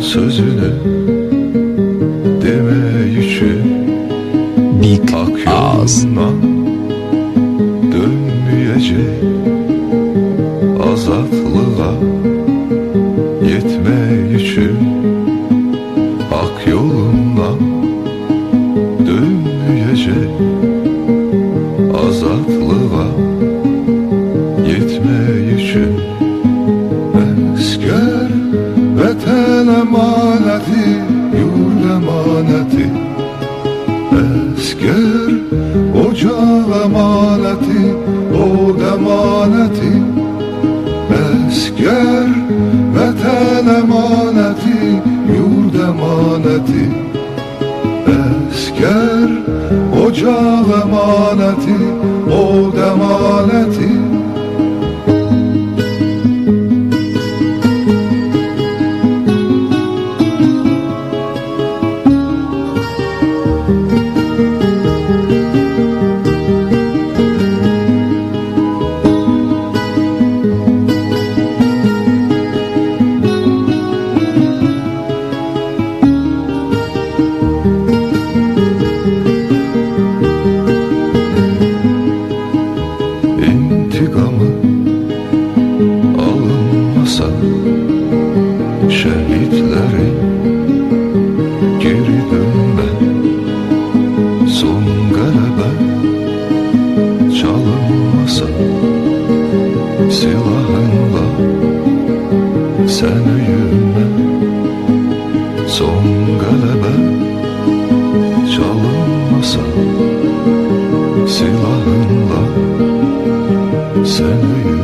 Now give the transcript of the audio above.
sözünü deme için Big Ak yoluna dönmeyecek emaneti O emaneti. Esker vatan emaneti Yurt emaneti. Esker ocak emaneti O emaneti İntikamı alınmasa şehitleri geri dönme. Son galebe çalınmasa silahınla sen öyünme son galebe çalınmasa silahınla 相遇。